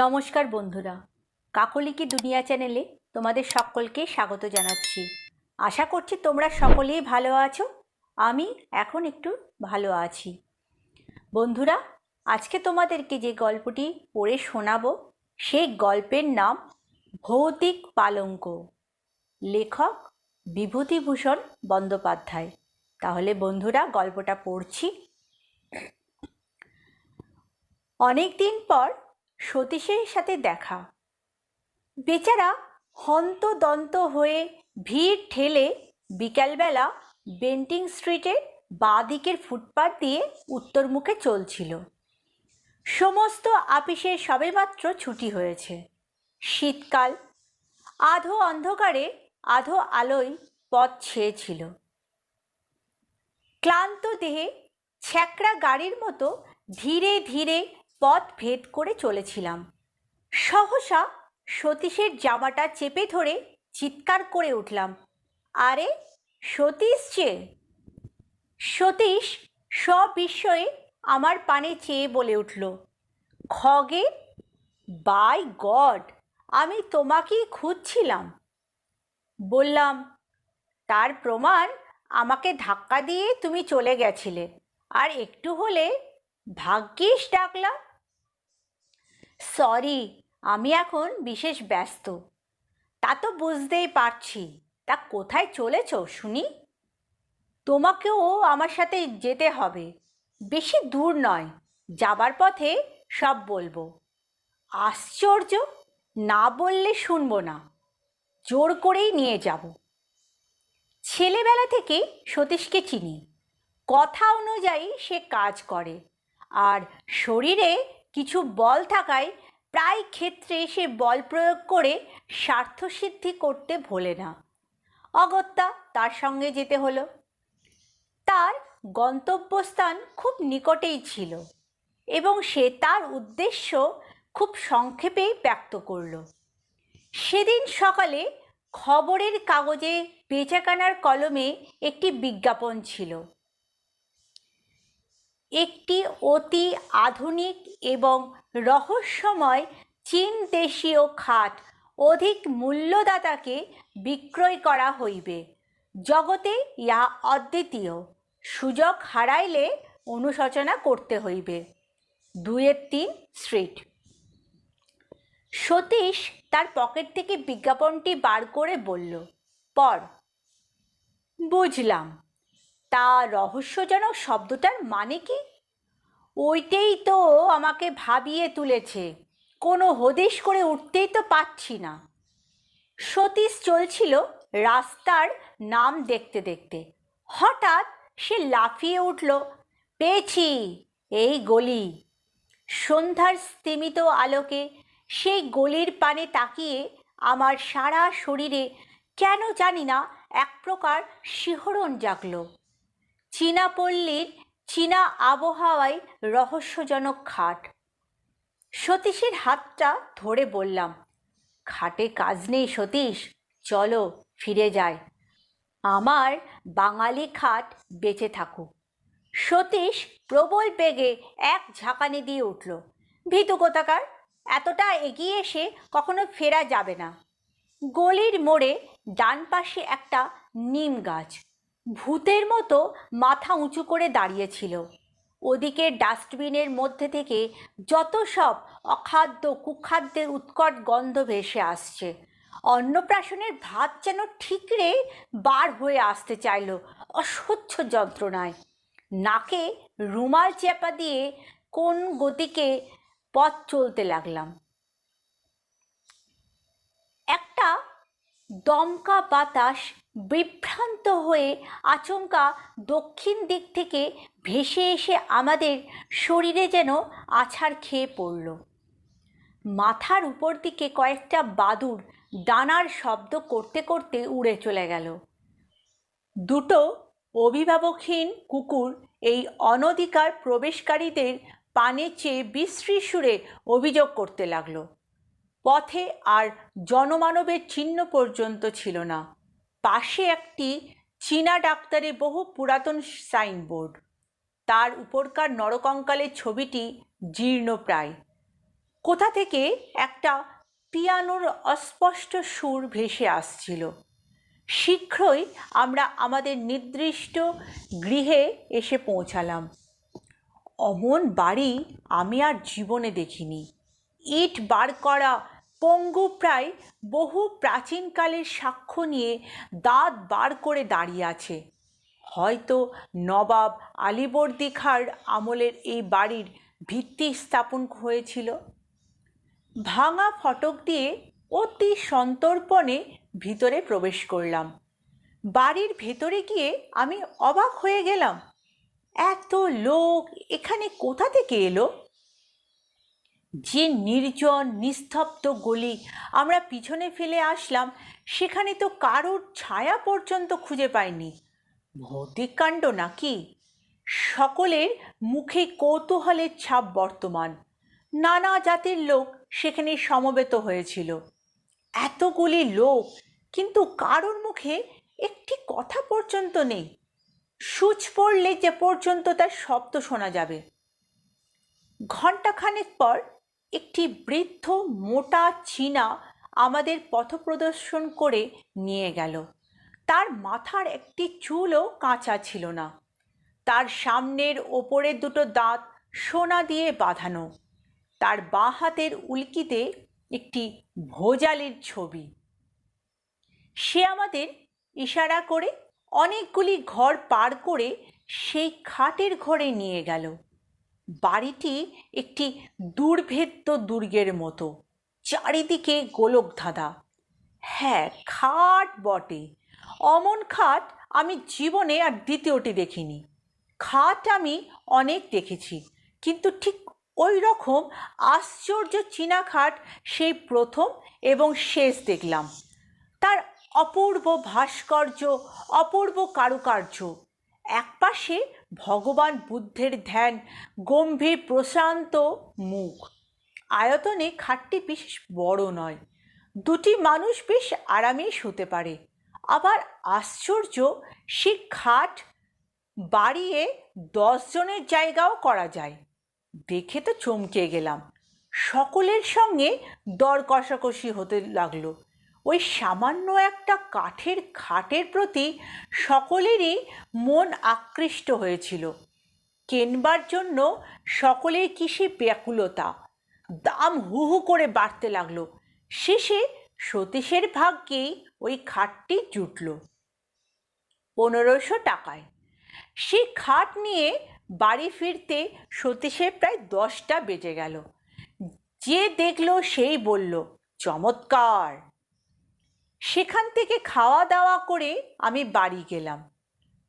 নমস্কার বন্ধুরা। কাকলিকি দুনিয়া চ্যানেলে তোমাদের সকলকে স্বাগত জানাচ্ছি। আশা করছি তোমরা সকলেই ভালো আছো, আমি এখন একটু ভালো আছি। বন্ধুরা, আজকে তোমাদেরকে যে গল্পটি পড়ে শোনাবো, সেই গল্পের নাম ভৌতিক পালঙ্ক। লেখক বিভূতিভূষণ বন্দ্যোপাধ্যায়। তাহলে বন্ধুরা, গল্পটা পড়ছি। অনেক দিন পর সতীশের সাথে দেখা। বেচারা হন্তদন্ত হয়ে ভিড় ঠেলে বিকালবেলা বেন্টিং স্ট্রিটের বাঁ দিকের ফুটপাত দিয়ে উত্তরমুখে চলছিল। সমস্ত আপিসের সবেমাত্র ছুটি হয়েছে। শীতকাল, আধো অন্ধকারে, আধো আলোয় পথ ছেয়েছিল। ক্লান্ত দেহে ছ্যাকড়া গাড়ির মতো ধীরে ধীরে পথ ভেদ করে চলেছিলাম। সহসা সতীশের জামাটা চেপে ধরে চিৎকার করে উঠলাম, আরে, সতীশ যে? সতীশ সবিস্ময়ে আমার পানে চেয়ে বলে উঠল, খগে? বাই গড, আমি তোমাকেই খুঁজছিলাম। বললাম, তার প্রমাণ আমাকে ধাক্কা দিয়ে তুমি চলে গেছিলে, আর একটু হলে ভাগ্যিস ডাকলাম সরি, আমি এখন বিশেষ ব্যস্ত। তা তো বুঝতেই পারছি। তা কোথায় চলেছ, শুনি? তোমাকেও আমার সাথে যেতে হবে। বেশি দূর নয়, যাবার পথে সব বলব। আশ্চর্য, না বললে শুনব না। জোর করেই নিয়ে যাব। ছেলেবেলা থেকে সতীশকে চিনি। কথা অনুযায়ী সে কাজ করে। আর শরীরে কিছু বল থাকায় প্রায় ক্ষেত্রে সে বল প্রয়োগ করে স্বার্থসিদ্ধি করতে ভোলে না। অগত্যা তার সঙ্গে যেতে হলো। তার গন্তব্যস্থান খুব নিকটেই ছিল এবং সে তার উদ্দেশ্য খুব সংক্ষেপেই ব্যক্ত করল। সেদিন সকালে খবরের কাগজে বেচাকানার কলমে একটি বিজ্ঞাপন ছিল। একটি অতি আধুনিক এবং রহস্যময় চীন দেশীয় খাট অধিক মূল্যদাতাকে বিক্রয় করা হইবে। জগতে ইহা অদ্বিতীয়। সুযোগ হারাইলে অনুশোচনা করতে হইবে। দুয়ের তিন স্ট্রিট। সতীশ তার পকেট থেকে বিজ্ঞাপনটি বার করে বলল পর বুঝলাম। তা রহস্যজনক শব্দটার মানে কি? ওইটাই তো আমাকে ভাবিয়ে তুলেছে। কোনো হদিশ করে উঠতেই তো পাচ্ছি না। সতীশ চলছিল রাস্তার নাম দেখতে দেখতে। হঠাৎ সে লাফিয়ে উঠল, পেয়েছি, এই গলি। সন্ধ্যার স্তিমিত আলোকে সেই গলির পানে তাকিয়ে আমার সারা শরীরে কেন জানি না এক প্রকার শিহরণ জাগলো। চীনা পল্লীর চীনা আবহাওয়ায় রহস্যজনক খাট। সতীশের হাতটা ধরে বললাম, খাটে কাজ নেই সতীশ, চলো ফিরে যায় আমার বাঙালি খাট বেঁচে থাকুক সতীশ প্রবল বেগে এক ঝাঁকানি দিয়ে উঠল, ভীতু কোথাকার? এতটা এগিয়ে এসে কখনো ফেরা যাবে না। গলির মোড়ে ডান পাশে একটা নিম গাছ ভূতের মতো মাথা উঁচু করে দাঁড়িয়েছিল। ওদিকে ডাস্টবিনের মধ্যে থেকে যত সব অখাদ্য কুখাদ্যের উৎকট গন্ধ ভেসে আসছে। অন্নপ্রাশনের ভাত যেন ঠিকরে বার হয়ে আসতে চাইল অসহ্য যন্ত্রণায়। নাকে রুমাল চেপা দিয়ে কোন গতিকে পথ চলতে লাগলাম। একটা দমকা বাতাস বিভ্রান্ত হয়ে আচমকা দক্ষিণ দিক থেকে ভেসে এসে আমাদের শরীরে যেন আছাড় খেয়ে পড়ল। মাথার উপর দিকে কয়েকটা বাদুর ডানার শব্দ করতে করতে উড়ে চলে গেল। দুটো অভিভাবকহীন কুকুর এই অনধিকার প্রবেশকারীদের পানে চেয়ে বিশ্রী সুরে অভিযোগ করতে লাগল। পথে আর জনমানবের চিহ্ন পর্যন্ত ছিল না। পাশে একটি চীনা ডাক্তারের বহু পুরাতন সাইনবোর্ড। তার উপরকার নরকঙ্কালের ছবিটি জীর্ণ প্রায়। কোথা থেকে একটা পিয়ানোর অস্পষ্ট সুর ভেসে আসছিল। শীঘ্রই আমরা আমাদের নির্দিষ্ট গৃহে এসে পৌঁছালাম। অমন বাড়ি আমি আর জীবনে দেখিনি। ইট বার করা পঙ্গু প্রায় বহু প্রাচীনকালের সাক্ষ্য নিয়ে দাঁত বার করে দাঁড়িয়ে আছে। হয়তো নবাব আলীবর্দী খাঁর আমলের এই বাড়ির ভিত্তি স্থাপন হয়েছিল। ভাঙা ফটক দিয়ে অতি সন্তর্পণে ভিতরে প্রবেশ করলাম। বাড়ির ভেতরে গিয়ে আমি অবাক হয়ে গেলাম। এত লোক এখানে কোথা থেকে এলো? যে নির্জন, নিস্তব্ধ গলি আমরা পিছনে ফেলে আসলাম, সেখানে তো কারোর ছায়া পর্যন্ত খুঁজে পাইনি। ভৌতিক কাণ্ড নাকি? সকলের মুখে কৌতূহলের ছাপ বর্তমান। নানা জাতির লোক সেখানে সমবেত হয়েছিল। এতগুলি লোক, কিন্তু কারোর মুখে একটি কথা পর্যন্ত নেই। সুচ পড়লে যে পর্যন্ত তার শব্দ শোনা যাবে। ঘণ্টাখানেক পর একটি বৃদ্ধ মোটা চীনা আমাদের পথপ্রদর্শন করে নিয়ে গেল। তার মাথার একটি চুলও কাঁচা ছিল না। তার সামনের ওপরের দুটো দাঁত সোনা দিয়ে বাঁধানো। তার বাঁ হাতের উল্কিতে একটি ভোজালির ছবি। সে আমাদের ইশারা করে অনেকগুলি ঘর পার করে সেই খাটের ঘরে নিয়ে গেল। বাড়িটি একটি দুর্ভেদ্য দুর্গের মতো, চারিদিকে গোলকধাঁধা। হ্যাঁ খাট বটে। অমন খাট আমি জীবনে আর দ্বিতীয়টি দেখিনি। খাট আমি অনেক দেখেছি, কিন্তু ঠিক ওই রকম আশ্চর্য চীনা খাট সেই প্রথম এবং শেষ দেখলাম। তার অপূর্ব ভাস্কর্য, অপূর্ব কারুকার্য একপাশে ভগবান বুদ্ধের ধ্যান, গম্ভীর প্রশান্ত মুখ। আয়তনে খাটটি বিশেষ বড় নয়, দুটি মানুষ বেশ আরামেই শুতে পারে। আবার আশ্চর্য, সে খাট বাড়িয়ে দশজনের জায়গাও করা যায়। দেখে তো চমকে গেলাম। সকলের সঙ্গে দর কষাকষি হতে লাগল। ওই সামান্য একটা কাঠের খাটের প্রতি সকলেরই মন আকৃষ্ট হয়েছিল। কেনবার জন্য সকলের কিসে ব্যাকুলতা। দাম হু হু করে বাড়তে লাগল। শেষে সতীশের ভাগ্যেই ওই খাটটি জুটল। পনেরোশো টাকায়। সে খাট নিয়ে বাড়ি ফিরতে সতীশের প্রায় দশটা বেজে গেল। যে দেখল সেই বলল, চমৎকার! সেখান থেকে খাওয়া দাওয়া করে আমি বাড়ি গেলাম।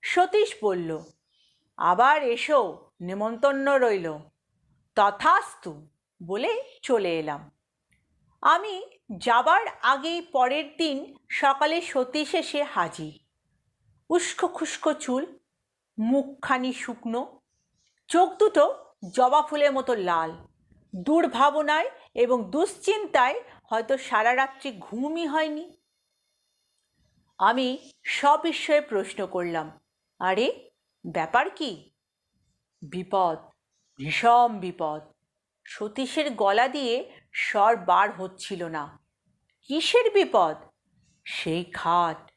সতীশ বলল, আবার এসো, নেমন্তন্ন রইল। তথাস্তু বলে চলে এলাম। আমি যাবার আগেই পরের দিন সকালে সতীশ এসে হাজির। উস্কো খুস্কো চুল, মুখখানি শুকনো, চোখ দুটো জবা ফুলের মতো লাল। দুর্ভাবনায় এবং দুশ্চিন্তায় হয়তো সারা রাত্রি ঘুমই হয়নি। আমি সবিস্ময়ে প্রশ্ন করলাম। আরে, ব্যাপার কি? বিপদ, ভীষণ বিপদ। সতীশের গলা দিয়ে স্বর বার হচ্ছিল না। কিসের বিপদ? সেই খাট।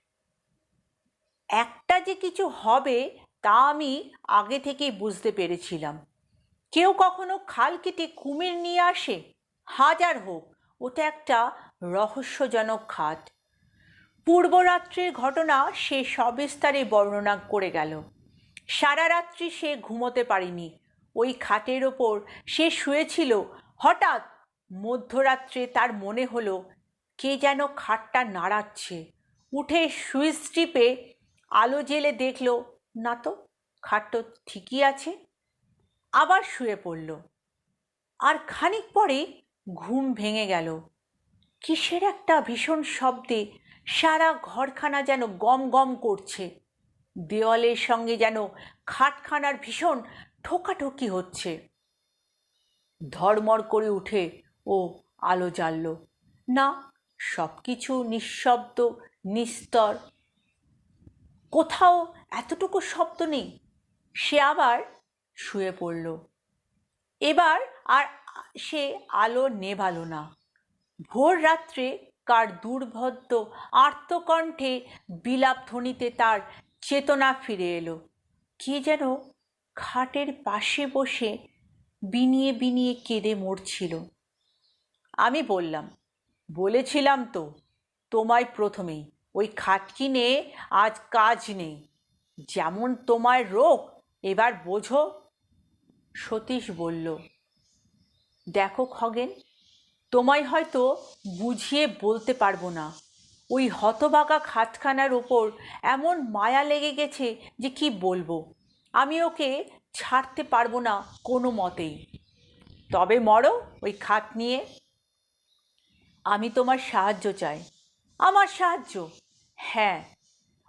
একটা যে কিছু হবে তা আমি আগে থেকেই বুঝতে পেরেছিলাম। কেউ কখনো খাল কেটে কুমির নিয়ে আসে? হাজার হোক, ওটা একটা রহস্যজনক খাট। পূর্বরাত্রির ঘটনা সে সবিস্তারে বর্ণনা করে গেল। সারা রাত্রি সে ঘুমোতে পারিনি। ওই খাটের ওপর সে শুয়েছিল। হঠাৎ মধ্যরাত্রে তার মনে হলো, কে যেন খাটটা নাড়াচ্ছে। উঠে সুইচ টিপে আলো জেলে দেখল, না তো, খাট তো ঠিকই আছে। আবার শুয়ে পড়ল। আর খানিক পরে ঘুম ভেঙে গেল। কিসের একটা ভীষণ শব্দে সারা ঘরখানা যেন গম গম করছে। দেওয়ালের সঙ্গে যেন খাটখানার ভীষণ ঠোকাঠকি হচ্ছে। ধর্মর করে উঠে ও আলো জ্বালল। না সব কিছু নিঃশব্দ, নিস্তর। কোথাও এতটুকু শব্দ নেই। সে আবার শুয়ে পড়ল। এবার আর সে আলো নেভালো না। ভোর রাত্রে কার দুর্ভদ্য আর্তকণ্ঠে বিলাপ ধ্বনিতে তার চেতনা ফিরে এলো। কে যেন খাটের পাশে বসে বিনিয়ে বিনিয়ে কেঁদে মরছিল। আমি বললাম, বলেছিলাম তো, তোমায় প্রথমেই। ওই খাট কিনে আজ কাজ নেই। যেমন তোমার রোগ, এবার বোঝো। সতীশ বলল, দেখো খগেন তোমায় হয়তো বুঝিয়ে বলতে পারব না। ওই হতবাগা খাতখানার ওপর এমন মায়া লেগে গেছে যে কি বলব? আমি ওকে ছাড়তে পারব না কোনো মতেই। তবে মরো ওই খাট নিয়ে। আমি তোমার সাহায্য চাই। আমার সাহায্য? হ্যাঁ।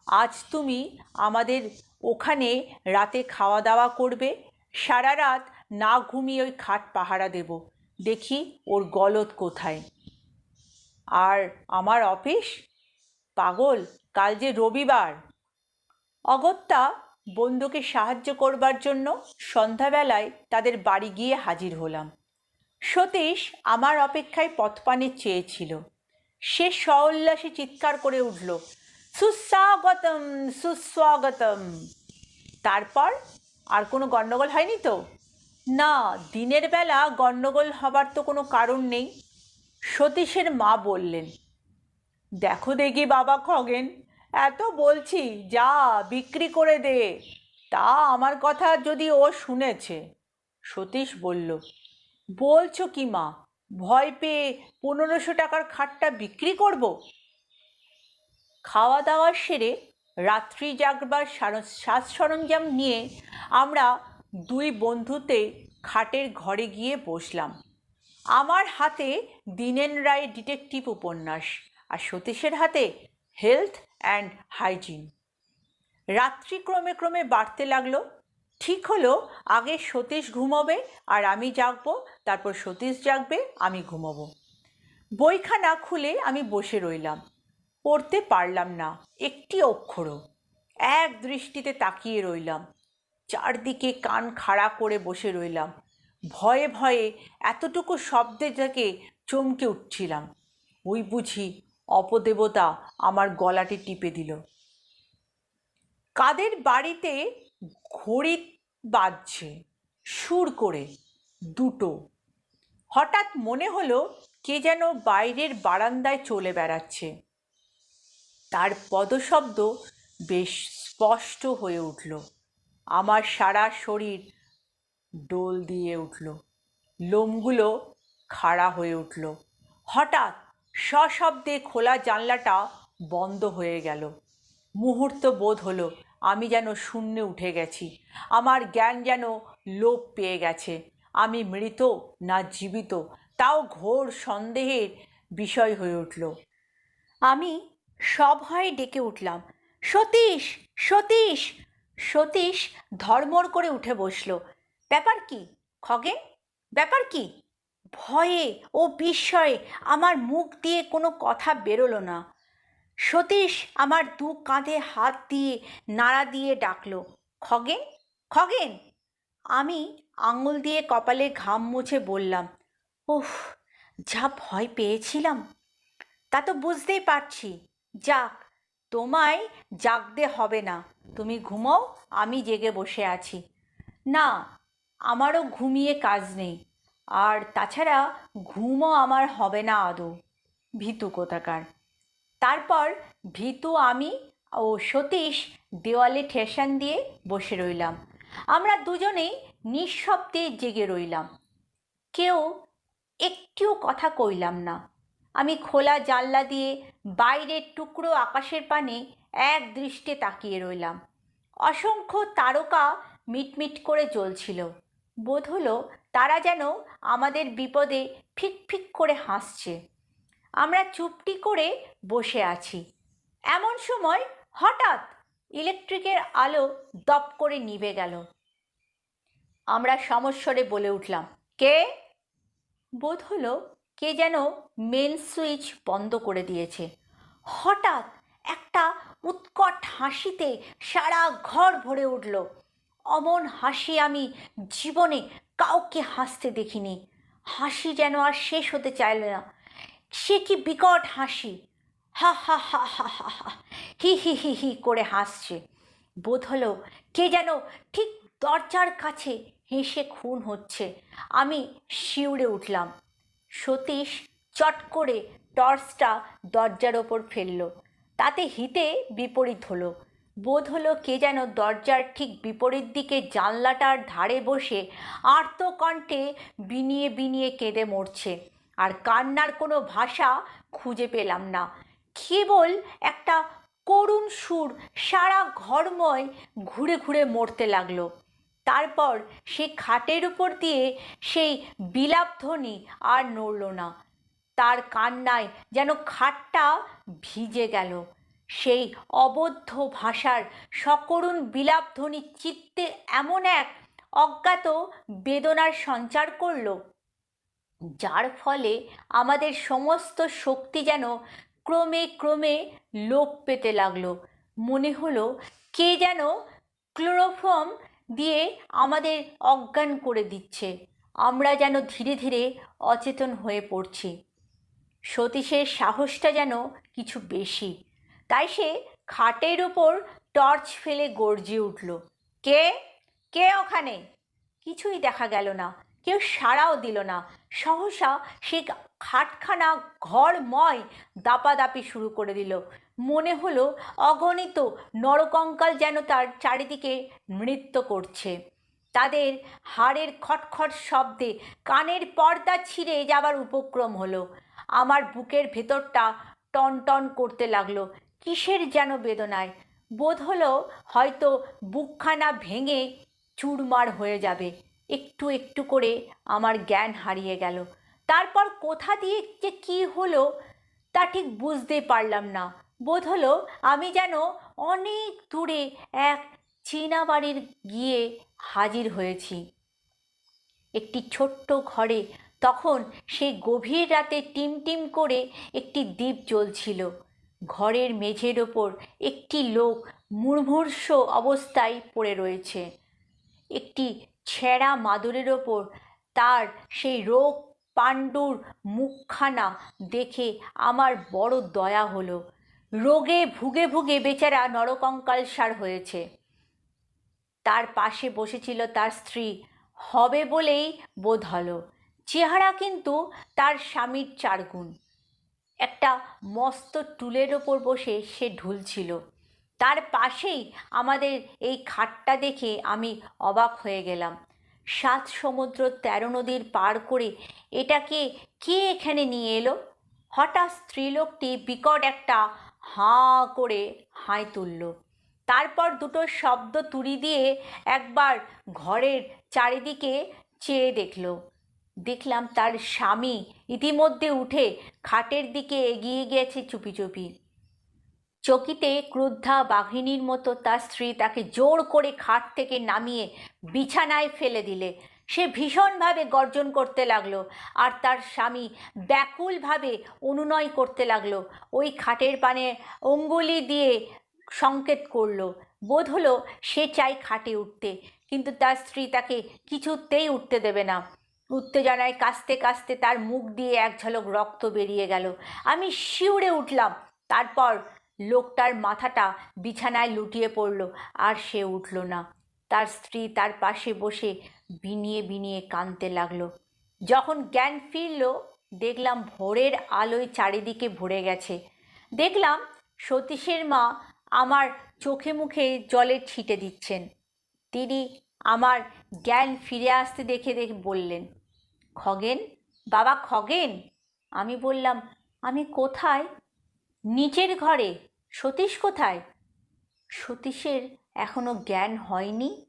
আজ তুমি আমাদের ওখানে রাতে খাওয়া দাওয়া করবে। সারা রাত না ঘুমিয়ে ওই খাট পাহারা দেব। দেখি ওর গলদ কোথায়। আর আমার অফিস? পাগল, কাল যে রবিবার। অগত্যা বন্ধুকে সাহায্য করবার জন্য সন্ধ্যাবেলায় তাদের বাড়ি গিয়ে হাজির হলাম। সতীশ আমার অপেক্ষায় পথপানে চেয়েছিল। সে সউল্লাসে চিৎকার করে উঠল, সুস্বাগতম সুস্বাগতম। তারপর আর কোনো গণ্ডগোল হয়নি তো? না, দিনের বেলা গণ্ডগোল হবার তো কোনো কারণ নেই। সতীশের মা বললেন, দেখো দেখি বাবা খগেন, এত বলছি, যা বিক্রি করে দে, তা আমার কথা যদি ও শুনেছে। সতীশ বলল, বলছো কি মা, ভয় পেয়ে পনেরোশো টাকার খাটটা বিক্রি করব? খাওয়া দাওয়া সেরে রাত্রি জাগবার সাজ সরঞ্জাম নিয়ে আমরা দুই বন্ধুতে খাটের ঘরে গিয়ে বসলাম। আমার হাতে দীনেন রায় ডিটেকটিভ উপন্যাস আর সতীশের হাতে হেলথ অ্যান্ড হাইজিন। রাত্রি ক্রমে ক্রমে বাড়তে লাগল। ঠিক হলো, আগে সতীশ ঘুমোবে আর আমি জাগবো, তারপর সতীশ জাগবে, আমি ঘুমোবো। বইখানা খুলে আমি বসে রইলাম। পড়তে পারলাম না, একটি অক্ষরও। এক দৃষ্টিতে তাকিয়ে রইলাম। চারদিকে কান খাড়া করে বসে রইলাম। ভয়ে ভয়ে এতটুকু শব্দে থেকে চমকে উঠছিলাম। ওই বুঝি অপদেবতা আমার গলাটি টিপে দিল। কাদের বাড়িতে ঘড়ি বাজছে? সুর করে, দুটো। হঠাৎ মনে হলো কে যেন বাইরের বারান্দায় চলে বেড়াচ্ছে। তার পদশব্দ বেশ স্পষ্ট হয়ে উঠল। আমার সারা শরীর ডোল দিয়ে উঠল। লোমগুলো খাড়া হয়ে উঠল। হঠাৎ সশব্দে খোলা জানলাটা বন্ধ হয়ে গেল। মুহূর্ত বোধ হলো আমি যেন শূন্যে উঠে গেছি। আমার জ্ঞান যেন লোপ পেয়ে গেছে। আমি মৃত না জীবিত, তাও ঘোর সন্দেহের বিষয় হয়ে উঠল। আমি সভয়ে ডেকে উঠলাম, সতীশ সতীশ! সতীশ ধর্মর করে উঠে বসল। ব্যাপার কি খগেন ব্যাপার কি? ভয়ে ও বিস্ময়ে আমার মুখ দিয়ে কোনো কথা বেরোলো না। সতীশ আমার দু কাঁধে হাত দিয়ে নাড়া দিয়ে ডাকলো খগেন খগেন আমি আঙুল দিয়ে কপালে ঘাম মুছে বললাম, উফ, যা ভয় পেয়েছিলাম। তা তো বুঝতেই পারছি। যাক, তোমায় জাগতে হবে না। তুমি ঘুমাও, আমি জেগে বসে আছি। না, আমারও ঘুমিয়ে কাজ নেই। আর তাছাড়া ঘুমও আমার হবে না আদৌ, ভীতু কোথাকার। তারপর ভীতু, আমি ও সতীশ দেওয়ালে ঠেসান দিয়ে বসে রইলাম। আমরা দুজনেই নিঃশব্দে জেগে রইলাম। কেউ একটিও কথা কইলাম না। আমি খোলা জানলা দিয়ে বাইরের টুকরো আকাশের পানে এক দৃষ্টে তাকিয়ে রইলাম। অসংখ্য তারকা মিটমিট করে জ্বলছিল। বোধ হলো তারা যেন আমাদের বিপদে ফিক ফিক করে হাসছে। আমরা চুপটি করে বসে আছি। এমন সময় হঠাৎ ইলেকট্রিকের আলো দপ করে নিভে গেল। আমরা সমস্বরে বলে উঠলাম, কে? বোধ হলো কে যেন মেন সুইচ বন্ধ করে দিয়েছে। হঠাৎ একটা উৎকট হাসিতে সারা ঘর ভরে উঠল। অমন হাসি আমি জীবনে কাউকে হাসতে দেখিনি। হাসি যেন আর শেষ হতে চাইল না। সে কি বিকট হাসি। হা হা হা হা হা হা, হি হি হি হি করে হাসছে। বোধ হলো কে যেন ঠিক দরজার কাছে হেসে খুন হচ্ছে। আমি শিউরে উঠলাম। সতীশ চট করে টর্চটা দরজার ওপর ফেলল। তাতে হিতে বিপরীত হলো। বোধ হলো কে যেন দরজার ঠিক বিপরীত দিকে জানলাটার ধারে বসে আর্তকণ্ঠে বিনিয়ে বিনিয়ে কেঁদে মরছে। আর কান্নার কোনো ভাষা খুঁজে পেলাম না। কেবল একটা করুণ সুর সারা ঘরময় ঘুরে ঘুরে মরতে লাগল। তারপর সে খাটের উপর দিয়ে সেই বিলাপধ্বনি আর নড়ল না। তার কান্নায় যেন খাটটা ভিজে গেল। সেই অবদ্ধ ভাষার সকরুণ বিলাপধ্বনি চিত্তে এমন এক অজ্ঞাত বেদনার সঞ্চার করল, যার ফলে আমাদের সমস্ত শক্তি যেন ক্রমে ক্রমে লোপ পেতে লাগল। মনে হলো কে যেন ক্লোরোফর্ম দিয়ে আমাদের অজ্ঞান করে দিচ্ছে। আমরা যেন ধীরে ধীরে অচেতন হয়ে পড়ছি। সতীশের সাহসটা যেন কিছু বেশি। তাই সে খাটের ওপর টর্চ ফেলে গর্জে উঠল, কে? কে ওখানে? কিছুই দেখা গেল না, কেউ সাড়াও দিল না। সহসা সে খাটখানা ঘরময় দাপাদাপি শুরু করে দিল। মনে হলো অগণিত নরকঙ্কাল যেন তার চারিদিকে নৃত্য করছে। তাদের হাড়ের খটখট শব্দে কানের পর্দা ছিঁড়ে যাবার উপক্রম হলো। আমার বুকের ভেতরটা টন টন করতে লাগল। কিসের যেন বেদনায়? বোধ হলো হয়তো বুকখানা ভেঙে চুরমার হয়ে যাবে। একটু একটু করে আমার জ্ঞান হারিয়ে গেল। তারপর কোথা দিয়ে যে কী হলো তা ঠিক বুঝতে পারলাম না। বোধ হলো আমি যেন অনেক দূরে এক চীনা বাড়ির গিয়ে হাজির হয়েছি। একটি ছোট্ট ঘরে তখন সেই গভীর রাতে টিম টিম করে একটি দ্বীপ জ্বলছিল। ঘরের মেঝের ওপর একটি লোক মুর্মূর্ষ অবস্থায় পড়ে রয়েছে। একটি ছেঁড়া মাদুরের ওপর তার সেই রোগ পাণ্ডুর মুখখানা দেখে আমার বড় দয়া হলো। রোগে ভুগে ভুগে বেচারা নরকঙ্কালসার হয়েছে। তার পাশে বসেছিল তার স্ত্রী। হবে বলেই বোধ হলো। চেহারা কিন্তু তার স্বামীর চারগুণ একটা মস্ত টুলের ওপর বসে সে ঢুলছিল। তার পাশেই আমাদের এই খাটটা দেখে আমি অবাক হয়ে গেলাম। সাত সমুদ্র তেরো নদীর পার করে এটাকে কে এখানে নিয়ে এলো? হঠাৎ স্ত্রীলোকটি বিকট একটা হাঁ করে হাই তুলল। তারপর দুটো শব্দ তুড়ি দিয়ে একবার ঘরের চারিদিকে চেয়ে দেখল। দেখলাম তার স্বামী ইতিমধ্যে উঠে খাটের দিকে এগিয়ে গিয়েছে চুপি চুপি। চকিতে ক্রুদ্ধা বাঘিনীর মতো তার স্ত্রী তাকে জোর করে খাট থেকে নামিয়ে বিছানায় ফেলে দিলে। সে ভীষণভাবে গর্জন করতে লাগল আর তার স্বামী ব্যাকুলভাবে অনুনয় করতে লাগল। ওই খাটের পানে অঙ্গুলি দিয়ে সংকেত করল। বোধ হলো সে চাই খাটে উঠতে, কিন্তু তার স্ত্রী তাকে কিছুতেই উঠতে দেবে না। উত্তেজনায় কাস্তে কাস্তে তার মুখ দিয়ে এক ঝলক রক্ত বেরিয়ে গেল। আমি শিউরে উঠলাম। তারপর লোকটার মাথাটা বিছানায় লুটিয়ে পড়ল আর সে উঠল না। তার স্ত্রী তার পাশে বসে বিনিয়ে বিনিয়ে কাঁদতে লাগল। যখন জ্ঞান ফিরল, দেখলাম ভোরের আলোয় চারিদিকে ভরে গেছে। দেখলাম সতীশের মা আমার চোখে মুখে জলের ছিটে দিচ্ছেন। তিনি আমার জ্ঞান ফিরে আসতে দেখে দেখে বললেন খগেন? বাবা, খগেন? আমি বললাম, আমি কোথায়? নিচের ঘরে। সতীশ কোথায়? সতীশের এখনও জ্ঞান হয়নি।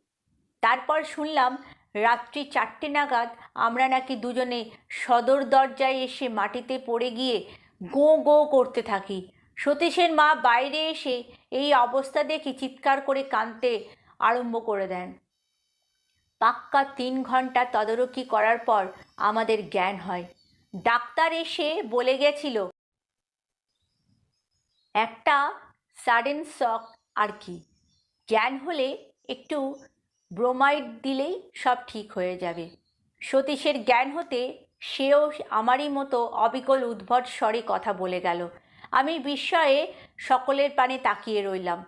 তারপর শুনলাম, রাত্রি চারটে নাগাদ আমরা নাকি দুজনে সদর দরজায় এসে মাটিতে পড়ে গিয়ে গো গো করতে থাকি। সতীশের মা বাইরে এসে এই অবস্থা দেখে চিৎকার করে কাঁদতে আরম্ভ করে দেন। পাক্কা তিন ঘণ্টা তদারকি করার পর আমাদের জ্ঞান হয়। ডাক্তার এসে বলে গেছিল, একটা সাডেন শক আর কি? জ্ঞান হলে একটু ব্রোমাইড দিলেই সব ঠিক হয়ে যাবে। সতীশের জ্ঞান হতে সেও আমারই মতো অবিকল উদ্ভট স্বরে কথা বলে গেল। আমি বিস্ময়ে সকলের পানে তাকিয়ে রইলাম।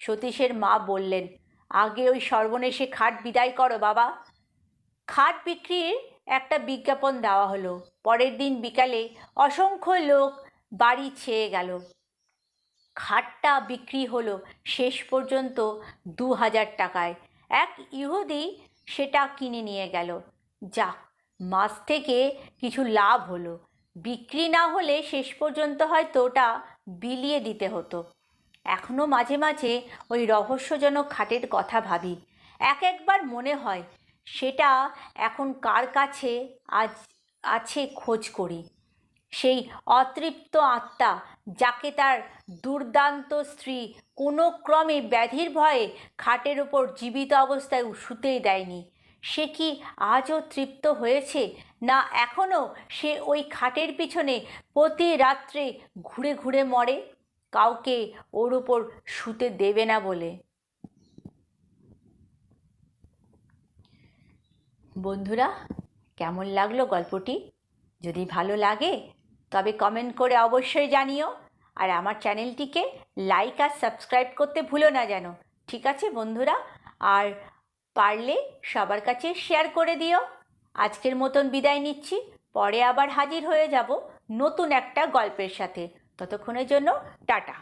সতীশের মা বললেন আগে ওই সর্বনেশে খাট বিদায় করো, বাবা। খাট বিক্রির একটা বিজ্ঞাপন দেওয়া হলো। পরের দিন বিকালে অসংখ্য লোক বাড়ি ছেয়ে গেল। খাটটা বিক্রি হলো শেষ পর্যন্ত দু হাজার টাকায়। এক ইহুদি সেটা কিনে নিয়ে গেল। যাক মাছ থেকে কিছু লাভ হলো। বিক্রি না হলে শেষ পর্যন্ত হয়তো ওটা বিলিয়ে দিতে হতো। এখনও মাঝে মাঝে ওই রহস্যজনক খাটের কথা ভাবি। এক একবার মনে হয় সেটা এখন কার কাছে আজ আছে খোঁজ করি। সেই অতৃপ্ত আত্মা যাকে তার দুর্দান্ত স্ত্রী কোনো ক্রমে ব্যাধির ভয়ে খাটের ওপর জীবিত অবস্থায় শুতেই দেয়নি, সে কি আজও তৃপ্ত হয়েছে না এখনও সে ওই খাটের পিছনে প্রতি রাত্রে ঘুরে ঘুরে মরে? কাউকে ওর উপর শুতে দেবে না বলে। বন্ধুরা, কেমন লাগল গল্পটি? যদি ভালো লাগে, তবে কমেন্ট করে অবশ্যই জানিও। আর আমার চ্যানেলটিকে লাইক আর সাবস্ক্রাইব করতে ভুলো না যেন। ঠিক আছে বন্ধুরা? আর পারলে সবার কাছে শেয়ার করে দিও। আজকের মতন বিদায় নিচ্ছি। পরে আবার হাজির হয়ে যাব নতুন একটা গল্পের সাথে। ততক্ষণের জন্য টাটা।